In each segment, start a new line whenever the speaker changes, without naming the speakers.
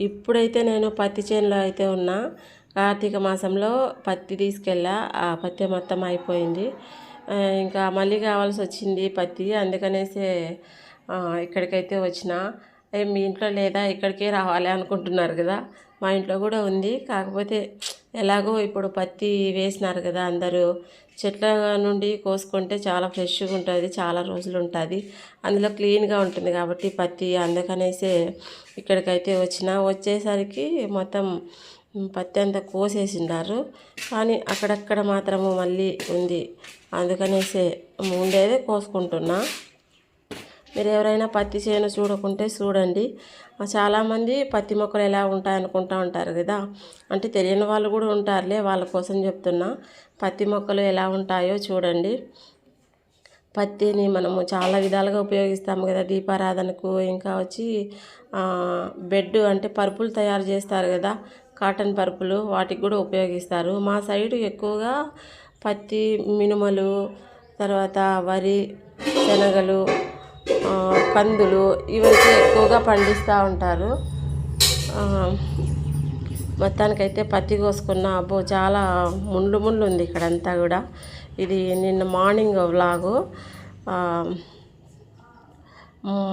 ఇప్పుడైతే నేను పత్తి చేనులో అయితే ఉన్నా. కార్తీక మాసంలో పత్తి తీసుకెళ్ళా. ఆ పత్తి మొత్తం అయిపోయింది. ఇంకా మళ్ళీ కావాల్సి వచ్చింది పత్తి. అందుకనేసి ఇక్కడికైతే వచ్చిన. మీ ఇంట్లో లేదా ఇక్కడికే రావాలి అనుకుంటున్నారు కదా మా ఇంట్లో కూడా ఉంది. కాకపోతే ఎలాగో ఇప్పుడు పత్తి వేసినారు కదా అందరూ చెట్ల నుండి కోసుకుంటే చాలా ఫ్రెష్గా ఉంటుంది చాలా రోజులు ఉంటుంది. అందులో క్లీన్గా ఉంటుంది కాబట్టి పత్తి అందుకనేసే ఇక్కడికైతే వచ్చిన. వచ్చేసరికి మొత్తం పత్తి అంతా కోసేసిండారు కానీ అక్కడక్కడ మాత్రము మళ్ళీ ఉంది. అందుకనేసే ఉండేదే కోసుకుంటున్నా. మీరు ఎవరైనా పత్తి చేను చూడకుంటే చూడండి. చాలామంది పత్తి మొక్కలు ఎలా ఉంటాయనుకుంటా ఉంటారు కదా. అంటే తెలియని వాళ్ళు కూడా ఉంటారులే వాళ్ళ కోసం చెప్తున్నా. పత్తి మొక్కలు ఎలా ఉంటాయో చూడండి. పత్తిని మనము చాలా విధాలుగా ఉపయోగిస్తాము కదా. దీపారాధనకు ఇంకా వచ్చి బెడ్ అంటే పరుపులు తయారు చేస్తారు కదా. కాటన్ పరుపులు వాటికి కూడా ఉపయోగిస్తారు. మా సైడు ఎక్కువగా పత్తి మినుమలు తర్వాత వరి శనగలు కందులు ఇవైతే ఎక్కువగా పండిస్తూ ఉంటారు. మొత్తానికైతే పత్తి కోసుకున్న అబ్బో చాలా ముండ్లు ముండ్లు ఉంది ఇక్కడంతా కూడా. ఇది నిన్న మార్నింగ్ వ్లాగు.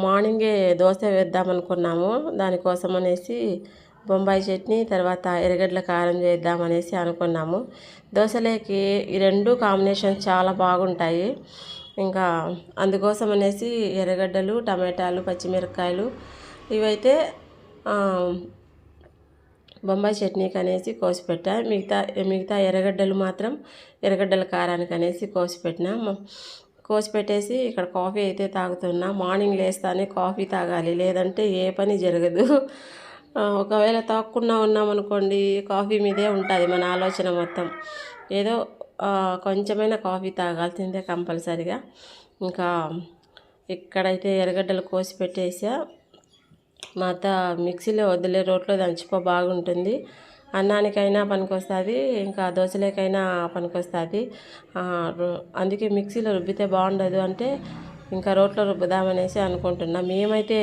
మార్నింగే దోశ వేద్దాం అనుకున్నాము దానికోసం అనేసి బొంబాయి చట్నీ తర్వాత ఎరగడ్ల కారం చేద్దామనేసి అనుకున్నాము. దోశలేకి ఈ రెండు కాంబినేషన్ చాలా బాగుంటాయి. ఇంకా అందుకోసం అనేసి ఎర్రగడ్డలు టమాటాలు పచ్చిమిరపకాయలు ఇవైతే బొంబాయి చట్నీకి అనేసి కోసి పెట్టా మిగతా మిగతా ఎర్రగడ్డలు మాత్రం ఎర్రగడ్డల కారానికి అనేసి కోసి పెట్టినా కోసి పెట్టేసి ఇక్కడ కాఫీ అయితే తాగుతున్నా. మార్నింగ్ లేస్తానే కాఫీ తాగాలి. లేదంటే ఏ పని జరగదు. ఒకవేళ తాగకుండా ఉన్నామనుకోండి కాఫీ మీదే ఉంటుంది మన ఆలోచన మొత్తం. ఏదో కొంచెమైనా కాఫీ తాగాల్సిందే కంపల్సరిగా. ఇంకా ఇక్కడైతే ఎర్రగడ్డలు కోసి పెట్టేసా మా అత్త మిక్సీలో వదిలే రోట్లో దంచిపో బాగుంటుంది. అన్నానికైనా పనికొస్తుంది ఇంకా దోశలేకైనా పనికొస్తుంది. అందుకే మిక్సీలో రుబ్బితే బాగుండదు అంటే ఇంకా రోట్లో రుబ్బుదామనేసి అనుకుంటున్నా. మేమైతే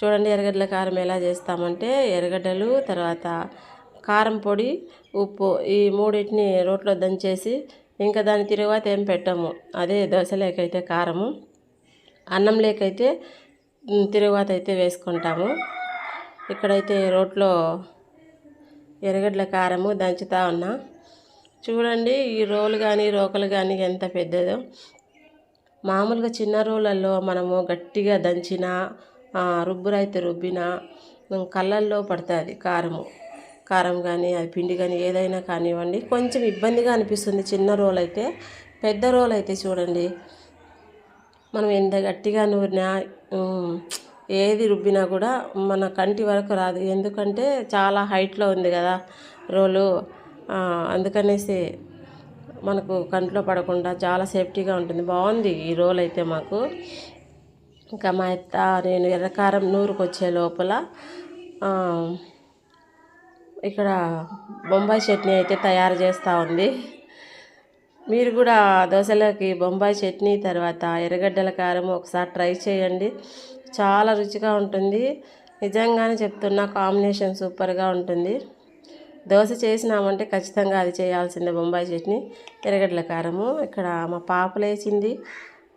చూడండి ఎర్రగడ్డల కారం ఎలా చేస్తామంటే ఎర్రగడ్డలు తర్వాత కారం పొడి ఉప్పు ఈ మూడింటిని రోట్లో దంచేసి ఇంకా దాని తిరువాత ఏం పెట్టము. అదే దోశ లేకైతే కారము. అన్నం లేకైతే ఉమ్, తిరువాత అయితే వేసుకుంటాము. ఇక్కడైతే రోట్లో ఎరగడ్ల కారము దంచుతా ఉన్నా. చూడండి ఈ రోలు కానీ రోకలు కానీ ఎంత పెద్దదో. మామూలుగా చిన్న రోలల్లో మనము గట్టిగా దంచిన రుబ్బురైతే రుబ్బిన కళ్ళల్లో పడుతుంది కారము. కారం కానీ అది పిండి కానీ ఏదైనా కానివ్వండి కొంచెం ఇబ్బందిగా అనిపిస్తుంది. చిన్న రోల్ అయితే పెద్ద రోల్ అయితే చూడండి. మనం ఎంత గట్టిగా నూరినా ఏది రుబ్బినా కూడా మన కంటి వరకు రాదు. ఎందుకంటే చాలా హైట్లో ఉంది కదా రోలు. అందుకనేసి మనకు కంట్లో పడకుండా చాలా సేఫ్టీగా ఉంటుంది. బాగుంది ఈ రోల్ అయితే మాకు. ఇంకా మా అత్త నేను ఎర్రకారం నూరుకు వచ్చే లోపల ఇక్కడ బొంబాయి చట్నీ అయితే తయారు చేస్తూ ఉంది. మీరు కూడా దోశలోకి బొంబాయి చట్నీ తర్వాత ఎర్రగడ్డల కారం ఒకసారి ట్రై చేయండి. చాలా రుచిగా ఉంటుంది. నిజంగానే చెప్తున్నా కాంబినేషన్ సూపర్గా ఉంటుంది. దోశ చేసినామంటే ఖచ్చితంగా అది చేయాల్సిందే బొంబాయి చట్నీ ఎర్రగడ్డల కారము. ఇక్కడ మా పాప లేచింది.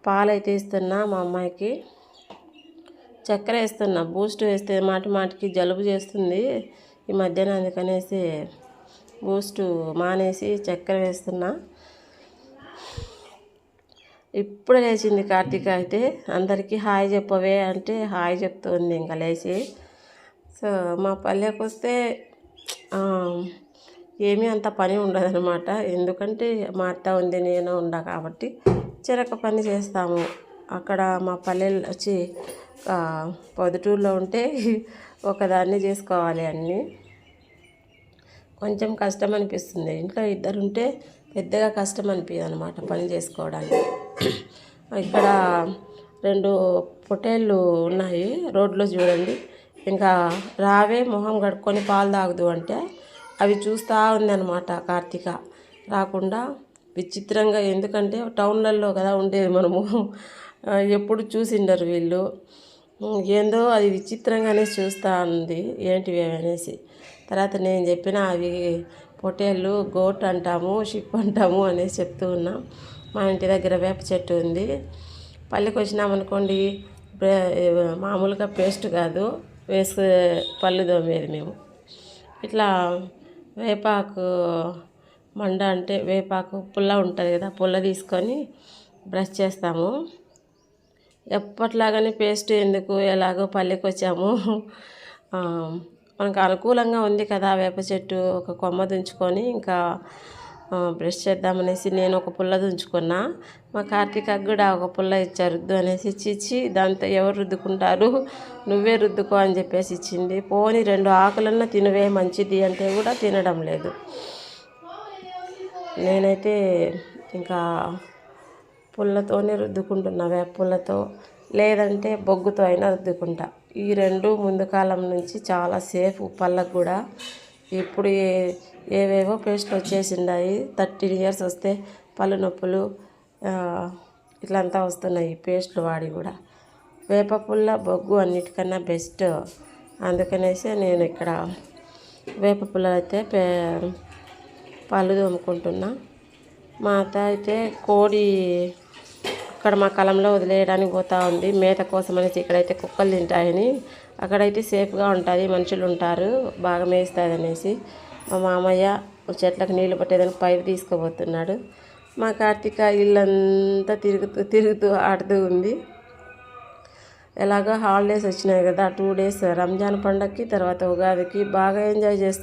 పాలైతే ఇస్తున్నా మా అమ్మాయికి. చక్కెర వేస్తున్నా బూస్ట్ వేస్తే మాటి మాటికి జలుబు చేస్తుంది. ఈ మధ్యన అందుకనేసి బూస్ట్ మానేసి చక్కెర వేస్తున్నా. ఇప్పుడు లేచింది కార్తీక అయితే అందరికీ హాయ్ చెప్పవే అంటే హాయ్ చెప్తుంది ఇంకా లేచి. సో మా పల్లెకి వస్తే ఏమీ అంత పని ఉండదనమాట ఎందుకంటే మా అత్త ఉంది నేను ఉండా కాబట్టి చిరక పని చేస్తాము. అక్కడ మా పల్లెలు వచ్చి పొదుటూరులో ఉంటే ఒకదాన్ని చేసుకోవాలి అన్నీ. కొంచెం కష్టం అనిపిస్తుంది. ఇంట్లో ఇద్దరు ఉంటే పెద్దగా కష్టం అనిపించదు అనమాట పని చేసుకోవడానికి. ఇక్కడ రెండు పొటేళ్ళు ఉన్నాయి రోడ్లో చూడండి. ఇంకా రావే మొహం కడుక్కొని పాలు తాగుదు అంటే అవి చూస్తూ ఉందన్నమాట కార్తీక. రాకుండా విచిత్రంగా ఎందుకంటే టౌన్లలో కదా ఉండేది మనము. ఎప్పుడు చూసిండరు వీళ్ళు. ఏందో అది విచిత్రంగానే చూస్తూ ఉంది. ఏంటివి అనేసి. తర్వాత నేను చెప్పిన అవి పొటేళ్ళు గోట్ అంటాము షిప్ అంటాము అనేసి చెప్తూ ఉన్నా. మా ఇంటి దగ్గర వేప చెట్టు ఉంది. పల్లెకి వచ్చినామనుకోండి మామూలుగా పేస్ట్ కాదు వేసుకు పళ్ళు తోమేది మేము. ఇట్లా వేపాకు మండ అంటే వేపాకు పుల్ల ఉంటుంది కదా పుల్ల తీసుకొని బ్రష్ చేస్తాము. ఎప్పట్లాగానే పేస్ట్ ఎందుకు ఎలాగో పల్లెకి వచ్చాము మనకు అనుకూలంగా ఉంది కదా వేప చెట్టు ఒక కొమ్మ దుంచుకొని ఇంకా బ్రష్ చేద్దామనేసి నేను ఒక పుల్ల దుంచుకున్నా. మా కార్తీక కూడా ఒక పుల్ల ఇచ్చారు రుద్దు అనేసి ఇచ్చి ఇచ్చి దాంతో ఎవరు రుద్దుకుంటారు? నువ్వే రుద్దుకో అని చెప్పేసి ఇచ్చింది. పోని రెండు ఆకులన్నా తినవే మంచిది అంటే కూడా తినడం లేదు. నేనైతే ఇంకా పుల్లతోనే రుద్దుకుంటున్నా వేప పుల్లతో లేదంటే బొగ్గుతో అయినా రుద్దుకుంటా. ఈ రెండు ముందు కాలం నుంచి చాలా సేఫ్ పళ్ళకు కూడా ఇప్పుడు ఏ- ఏవేవో పేస్ట్లు వచ్చేసిండాయి. థర్టీన్ ఇయర్స్ వస్తే పళ్ళు నొప్పులు ఇట్లంతా వస్తున్నాయి పేస్ట్లు వాడి కూడా. వేప పుల్ల బొగ్గు అన్నిటికన్నా బెస్ట్. అందుకనేసి నేను ఇక్కడ వేపపుల్ల అయితే పే పళ్ళు తోముకుంటున్నా. మా అత్త అయితే కోడి అక్కడ మా కలంలో వదిలేయడానికి పోతా ఉంది. మేత కోసం అనేసి ఇక్కడైతే కుక్కలు తింటాయని. అక్కడైతే సేఫ్గా ఉంటుంది మనుషులు ఉంటారు బాగా మేస్తుంది అనేసి. మా మామయ్య చెట్లకు నీళ్ళు పట్టేదానికి పైపు తీసుకుపోతున్నాడు. మా కార్తీక ఇల్లంతా తిరుగుతూ తిరుగుతూ ఆడుతూ ఉంది. ఎలాగో హాలిడేస్ వచ్చినాయి కదా టూ డేస్. రంజాన్ పండగకి తర్వాత ఉగాదికి బాగా ఎంజాయ్ చేస్తుంది